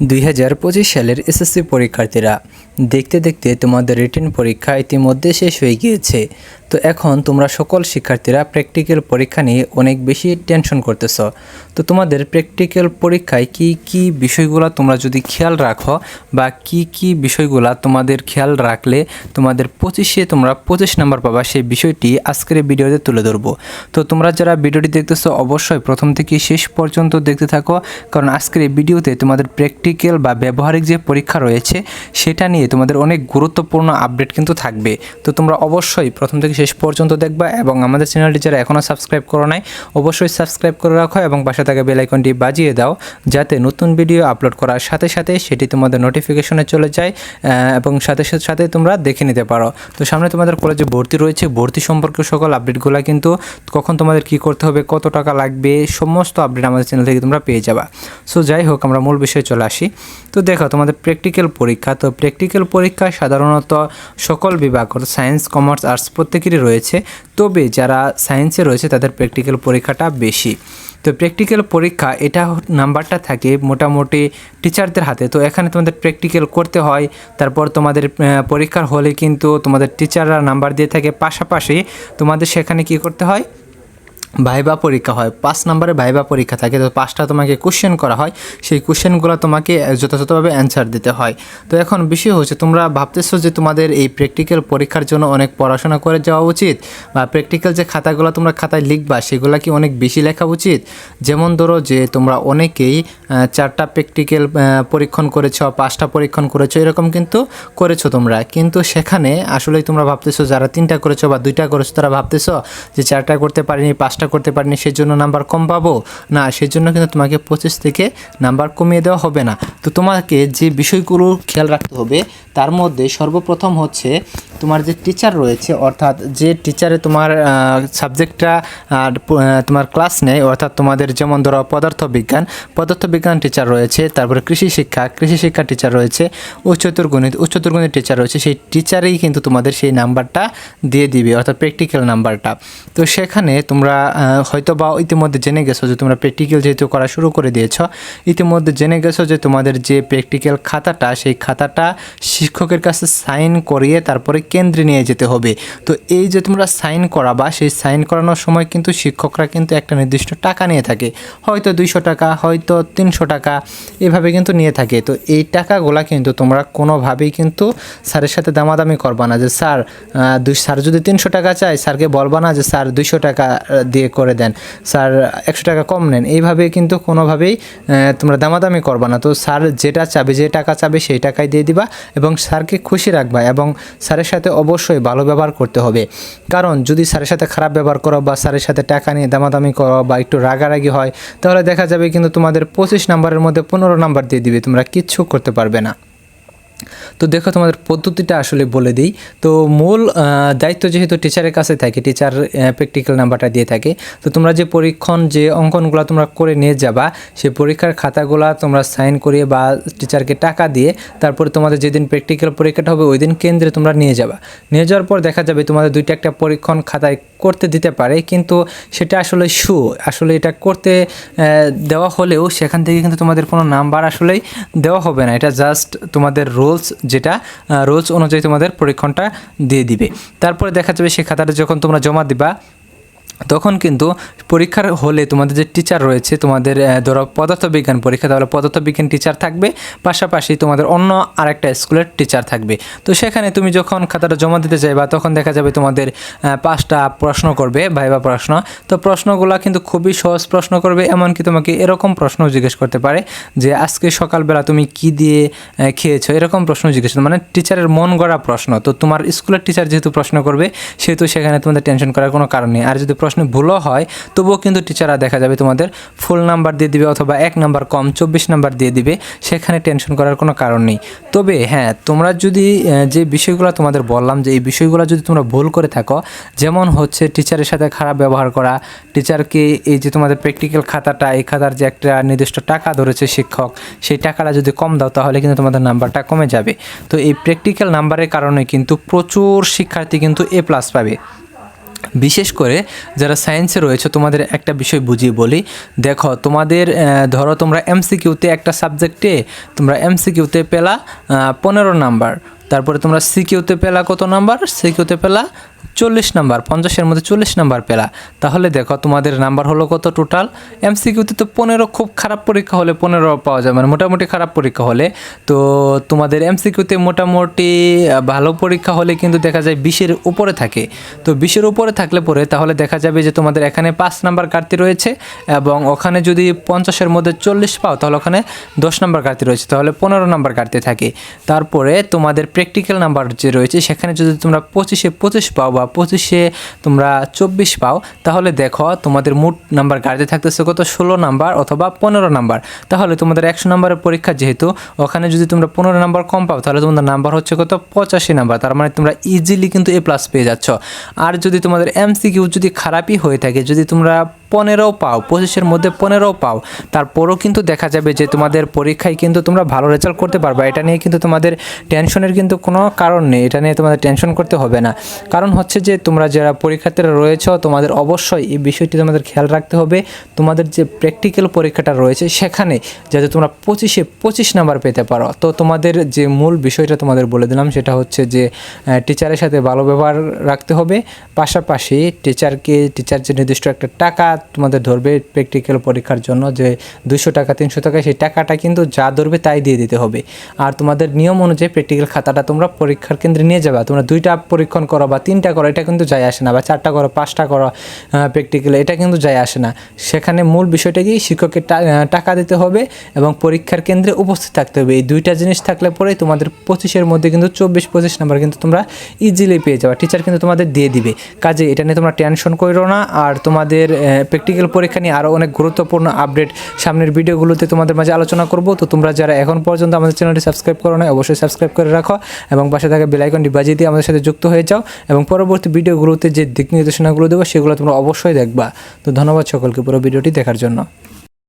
দুই হাজার পঁচিশ সালের এসএসসি পরীক্ষার্থীরা। দেখতে দেখতে তোমাদের রিটেন পরীক্ষা ইতিমধ্যে শেষ হয়ে গিয়েছে। তো এখন তোমরা সকল শিক্ষার্থীরা প্র্যাকটিক্যাল পরীক্ষা নিয়ে অনেক বেশি টেনশন করতেছ। তো তোমাদের প্র্যাকটিক্যাল পরীক্ষায় কি কি বিষয়গুলো তোমরা যদি খেয়াল রাখো বা কি কি বিষয়গুলো তোমাদের খেয়াল রাখলে তোমাদের পঁচিশে তোমরা পঁচিশ নাম্বার পাবা সেই বিষয়টি আজকের ভিডিওতে তুলে ধরবো। তো তোমরা যারা ভিডিওটি দেখতেছো অবশ্যই প্রথম থেকে শেষ পর্যন্ত দেখতে থাকো, কারণ আজকের এই ভিডিওতে তোমাদের প্র্যাকটিক্যাল বা ব্যবহারিক যে পরীক্ষা রয়েছে, সেটা নিয়ে তোমাদের অনেক গুরুত্বপূর্ণ আপডেট কিন্তু থাকবে। তো তোমরা অবশ্যই প্রথম থেকে শেষ পর্যন্ত দেখবা এবং আমাদের চ্যানেলটি যারা এখনও সাবস্ক্রাইব করো নাই, অবশ্যই সাবস্ক্রাইব করে রাখো এবং পাশে থাকা বেল আইকনটি বাজিয়ে দাও, যাতে নতুন ভিডিও আপলোড করার সাথে সাথে সেটি তোমাদের নোটিফিকেশনে চলে যায় এবং সাথে সাথে সাথে তোমরা দেখে নিতে পারো। তো সামনে তোমাদের কলেজে ভর্তি রয়েছে, ভর্তি সম্পর্কে সকল আপডেটগুলো কিন্তু কখন তোমাদের কি করতে হবে, কত টাকা লাগবে, সমস্ত আপডেট আমাদের চ্যানেল থেকে তোমরা পেয়ে যাবা। সো যাই হোক, আমরা মূল বিষয়ে চলে আসি। তো দেখো, তোমাদের প্র্যাকটিক্যাল পরীক্ষা। তো প্র্যাকটিক্যাল পরীক্ষা সাধারণত সকল বিভাগ সায়েন্স কমার্স আর্টস প্রত্যেকেরই রয়েছে। তবে যারা সায়েন্সে রয়েছে, তাদের প্র্যাকটিক্যাল পরীক্ষাটা বেশি। তো প্র্যাকটিক্যাল পরীক্ষা, এটা নাম্বারটা থাকে মোটামুটি টিচারদের হাতে। তো এখানে তোমাদের প্র্যাকটিক্যাল করতে হয়। তারপর তোমাদের পরীক্ষার হলে কিন্তু তোমাদের টিচাররা নাম্বার দিয়ে থাকে। পাশাপাশি তোমাদের সেখানে কি করতে হয়? ভাইবা পরীক্ষা হয়। পাঁচ নম্বরে ভাইবা পরীক্ষা থাকে। তো পাঁচটা তোমাকে কোশ্চেন করা হয়। সেই কোশ্চেনগুলো তোমাকে যথাযথভাবে অ্যান্সার দিতে হয়। তো এখন বিষয় হচ্ছে, তোমরা ভাবতেছো যে তোমাদের এই প্র্যাকটিক্যাল পরীক্ষার জন্য অনেক পড়াশোনা করে যাওয়া উচিত? বা প্র্যাকটিক্যাল যে খাতাগুলো তোমরা খাতায় লিখবা, সেগুলো কি অনেক বেশি লেখা উচিত? যেমন ধরো যে তোমরা অনেকেই চারটা প্র্যাকটিক্যাল পরীক্ষণ করেছ, পাঁচটা পরীক্ষণ করেছ, এরকম কিন্তু করেছ তোমরা। কিন্তু সেখানে আসলেই তোমরা ভাবতেছো, যারা তিনটা করেছ বা দুইটা করেছ, তারা ভাবতেছো যে চারটা করতে পারিনি, পাঁচটা করতে পারিনি, সেজন্য নাম্বার কম পাবো না, সেজন্য কিন্তু তোমাকে পঁচিশ থেকে নাম্বার কমিয়ে দেওয়া হবে না। তো তোমাকে যে বিষয়গুলো খেয়াল রাখতে হবে, তার মধ্যে সর্বপ্রথম হচ্ছে তোমার যে টিচার রয়েছে, অর্থাৎ যে টিচারে তোমার সাবজেক্টটা তোমার ক্লাস নেয়, অর্থাৎ তোমাদের যেমন ধরো পদার্থবিজ্ঞান পদার্থবিজ্ঞান টিচার রয়েছে, তারপরে কৃষি শিক্ষা কৃষি শিক্ষা টিচার রয়েছে উচ্চতর গণিত উচ্চতর গণিত টিচার রয়েছে, সেই টিচারেই কিন্তু তোমাদের সেই নাম্বারটা দিয়ে দিবে, অর্থাৎ প্র্যাকটিক্যাল নাম্বারটা। তো সেখানে তোমরা হয়তো বা ইতিমধ্যে জেনে গেছো যে তোমরা প্র্যাকটিক্যাল যেহেতু করা শুরু করে দিয়েছ ইতিমধ্যে জেনে গেছো যে তোমাদের যে প্র্যাকটিক্যাল খাতাটা সেই খাতাটা শিক্ষকের কাছে সাইন করিয়ে তারপরে কেন্দ্রে নিয়ে যেতে হবে। তো এই যে তোমরা সাইন করাবা সেই সাইন করানোর সময় কিন্তু শিক্ষকরা কিন্তু একটা নির্দিষ্ট টাকা নিয়ে থাকে। হয়তো দুইশো টাকা হয়তো তিনশো টাকা এভাবে কিন্তু নিয়ে থাকে। তো এই টাকাগুলা কিন্তু তোমরা কোনোভাবেই কিন্তু স্যারের সাথে দামাদামি করবা না যে স্যার দুই স্যার যদি তিনশো টাকা চায় স্যারকে বলবা না যে স্যার দুইশো টাকা আহ, দিয়ে করে দেন। স্যার, একশো টাকা কম নেন। এইভাবে কিন্তু কোনোভাবেই তোমরা দামাদামি করবা না। তো স্যার যেটা চাবে, যে টাকা চাবে, সেই টাকাই দিয়ে দিবা এবং স্যারকে খুশি রাখবা এবং স্যারের সাথে অবশ্যই ভালো ব্যবহার করতে হবে। কারণ যদি স্যারের সাথে খারাপ ব্যবহার করো বা স্যারের সাথে টাকা নিয়ে দামাদামি করো বা একটু রাগারাগি হয়, তাহলে দেখা যাবে কিন্তু তোমাদের পঁচিশ নাম্বারের মধ্যে পনেরো নাম্বার দিয়ে দিবে। তোমরা কিচ্ছু করতে পারবে না। তো দেখো তোমাদের পদ্ধতিটা আসলে বলে দিই। তো মূল দায়িত্ব যেহেতু টিচারের কাছে থাকে টিচার প্র্যাকটিক্যাল নাম্বারটা দিয়ে থাকে, তো তোমরা যে পরীক্ষণ, যে অঙ্কনগুলো তোমরা করে নিয়ে যাবা সেই পরীক্ষার খাতাগুলো তোমরা সাইন করিয়ে বা টিচারকে টাকা দিয়ে তারপরে তোমাদের যেদিন প্র্যাকটিক্যাল পরীক্ষাটা হবে ওই দিন কেন্দ্রে তোমরা নিয়ে যাবা। নিয়ে যাওয়ার পর দেখা যাবে তোমাদের দুইটা একটা পরীক্ষণ খাতায় করতে দিতে পারে, কিন্তু সেটা আসলে শু আসলে এটা করতে দেওয়া হলেও সেখান থেকে কিন্তু তোমাদের কোনো নাম্বার আসলেই দেওয়া হবে না। এটা জাস্ট তোমাদের রুলস যেটা রুলস অনুযায়ী তোমাদের পরীক্ষণটা দিয়ে দিবে। তারপরে দেখা যাবে সেই খাতাটা যখন তোমরা জমা দিবা তখন কিন্তু পরীক্ষার হলে তোমাদের যে টিচার রয়েছে, তোমাদের ধরো পদার্থবিজ্ঞান পরীক্ষা, তাহলে পদার্থবিজ্ঞান টিচার থাকবে, পাশাপাশি তোমাদের অন্য আরেকটা স্কুলের টিচার থাকবে। তো সেখানে তুমি যখন খাতাটা জমা দিতে চাইবা তখন দেখা যাবে তোমাদের পাঁচটা প্রশ্ন করবে, ভাইবা প্রশ্ন। তো প্রশ্নগুলো কিন্তু খুবই সহজ প্রশ্ন করবে, এমনকি তোমাকে এরকম প্রশ্ন জিজ্ঞেস করতে পারে যে, আজকে সকালবেলা তুমি কি দিয়ে খেয়েছো? এরকম প্রশ্ন জিজ্ঞেস মানে টিচারের মন গড়া প্রশ্ন। তো তোমার স্কুলের টিচার যেহেতু প্রশ্ন করবে, সেহেতু সেখানে তোমাদের টেনশন করার কোনো কারণ নেই। আর যদি প্রশ্ন ভুলও হয়, তবুও কিন্তু টিচাররা দেখা যাবে তোমাদের ফুল নাম্বার দিয়ে দিবে অথবা এক নাম্বার কম, চব্বিশ নাম্বার দিয়ে দিবে, সেখানে টেনশন করার কোনো কারণ নেই। তবে হ্যাঁ তোমরা যদি যে বিষয়গুলো তোমাদের বললাম, যে এই বিষয়গুলো যদি তোমরা ভুল করে থাকো, যেমন হচ্ছে টিচারের সাথে খারাপ ব্যবহার করা, টিচারকে এই যে তোমাদের প্র্যাকটিক্যাল খাতাটা, এই খাতার যে একটা নির্দিষ্ট টাকা ধরেছে শিক্ষক, সেই টাকাটা যদি কম দাও, তাহলে কিন্তু তোমাদের নাম্বারটা কমে যাবে। তো এই প্র্যাকটিক্যাল নাম্বারের কারণে কিন্তু প্রচুর শিক্ষার্থী কিন্তু এ প্লাস পাবে। বিশেষ করে যারা সায়েন্সে রয়েছে, তোমাদের একটা বিষয় বুঝিয়ে বলি। দেখো, তোমাদের ধরো তোমরা এমসিকিউতে একটা সাবজেক্টে তোমরা এমসিকিউতে পেলা পনেরো নাম্বার তারপরে তোমরা সিকিউতে পেলা কত নাম্বার সিকিউতে পেলা চল্লিশ নাম্বার, পঞ্চাশের মধ্যে চল্লিশ নাম্বার পেলা। তাহলে দেখো, তোমাদের নাম্বার হলো কত টোটাল এমসিকিউতে তো পনেরো, খুব খারাপ পরীক্ষা হলে পনেরো পাওয়া যায় মানে মোটামুটি খারাপ পরীক্ষা হলে। তো তোমাদের এমসিকিউতে মোটামুটি ভালো পরীক্ষা হলে কিন্তু দেখা যায় বিশের উপরে থাকে। তো বিশের উপরে থাকলে পরে তাহলে দেখা যাবে যে তোমাদের এখানে পাঁচ নাম্বার কাটতি রয়েছে এবং ওখানে যদি পঞ্চাশের মধ্যে চল্লিশ পাও, তাহলে ওখানে দশ নাম্বার কাটতি রয়েছে, তাহলে পনেরো নাম্বার কাটতে থাকে। তারপরে তোমাদের প্র্যাকটিক্যাল নাম্বার যে রয়েছে, সেখানে যদি তোমরা পঁচিশে পঁচিশ পাও বা পঁচিশে তোমরা চব্বিশ পাও, তাহলে দেখো তোমাদের মোট নাম্বার গাড়িতে থাকতেছে কত? ষোলো নাম্বার অথবা পনেরো নাম্বার। তাহলে তোমাদের একশো নাম্বারের পরীক্ষা যেহেতু, ওখানে যদি তোমরা পনেরো নাম্বার কম পাও, তাহলে তোমাদের নাম্বার হচ্ছে কত? পঁচাশি নাম্বার। তার মানে তোমরা ইজিলি কিন্তু এ প্লাস পেয়ে যাচ্ছ। আর যদি তোমাদের এমসিকিউ যদি খারাপই হয়ে থাকে, যদি তোমরা পনেরো পাও, পঁচিশের মধ্যে পনেরো পাও। তারপরও কিন্তু দেখা যাবে যে তোমাদের পরীক্ষায় কিন্তু তোমরা ভালো রেজাল্ট করতে পারবে। এটা নিয়ে কিন্তু তোমাদের টেনশনের কিন্তু কোনো কারণ নেই। এটা নিয়ে তোমাদের টেনশন করতে হবে না। কারণ হচ্ছে যে তোমরা যারা পরীক্ষার্থীরা রয়েছে, তোমাদের অবশ্যই এই বিষয়টি তোমাদের খেয়াল রাখতে হবে। তোমাদের যে প্র্যাকটিক্যাল পরীক্ষাটা রয়েছে সেখানে যাতে তোমরা পঁচিশে পঁচিশ নাম্বার পেতে পারো। তো তোমাদের যে মূল বিষয়টা তোমাদের বলে দিলাম, সেটা হচ্ছে যে টিচারের সাথে ভালো ব্যবহার রাখতে হবে। পাশাপাশি টিচারকে টিচার যে নির্দিষ্ট একটা টাকা তোমাদের ধরবে প্র্যাকটিক্যাল পরীক্ষার জন্য যে দুশো টাকা, তিনশো টাকা, সেই টাকাটা কিন্তু যা ধরবে তাই দিয়ে দিতে হবে। আর তোমাদের নিয়ম অনুযায়ী প্র্যাকটিক্যাল খাতাটা তোমরা পরীক্ষার কেন্দ্রে নিয়ে যাবে। তোমরা দুইটা পরীক্ষণ করো বা তিনটা করো, এটা কিন্তু যায় আসে না। বা চারটা করো, পাঁচটা করো প্র্যাকটিক্যাল এটা কিন্তু যায় আসে না। সেখানে মূল বিষয়টা কি? শিক্ষকের টা- টাকা দিতে হবে এবং পরীক্ষার কেন্দ্রে উপস্থিত থাকতে হবে। এই দুইটা জিনিস থাকলে পরেই তোমাদের পঁচিশের মধ্যে কিন্তু চব্বিশ, পঁচিশ নাম্বার কিন্তু তোমরা ইজিলি পেয়ে যাবে। টিচার কিন্তু তোমাদের দিয়ে দিবে। কাজে এটা নিয়ে তোমরা টেনশন করো না। আর তোমাদের প্র্যাকটিক্যাল পরীক্ষা নিয়ে আরও অনেক গুরুত্বপূর্ণ আপডেট সামনের ভিডিওগুলোতে তোমাদের মাঝে আলোচনা করব। তো তোমরা যারা এখন পর্যন্ত আমাদের চ্যানেলটি সাবস্ক্রাইব করো না অবশ্যই সাবস্ক্রাইব করে রাখো এবং পাশে থাকা বেলাইকনটি বাজিয়ে দিয়ে আমাদের সাথে যুক্ত হয়ে যাও এবং পরবর্তী ভিডিওগুলোতে যে দিক নির্দেশনাগুলো দেবো, সেগুলো তোমরা অবশ্যই দেখবা। তো ধন্যবাদ সকলকে পুরো ভিডিওটি দেখার জন্য।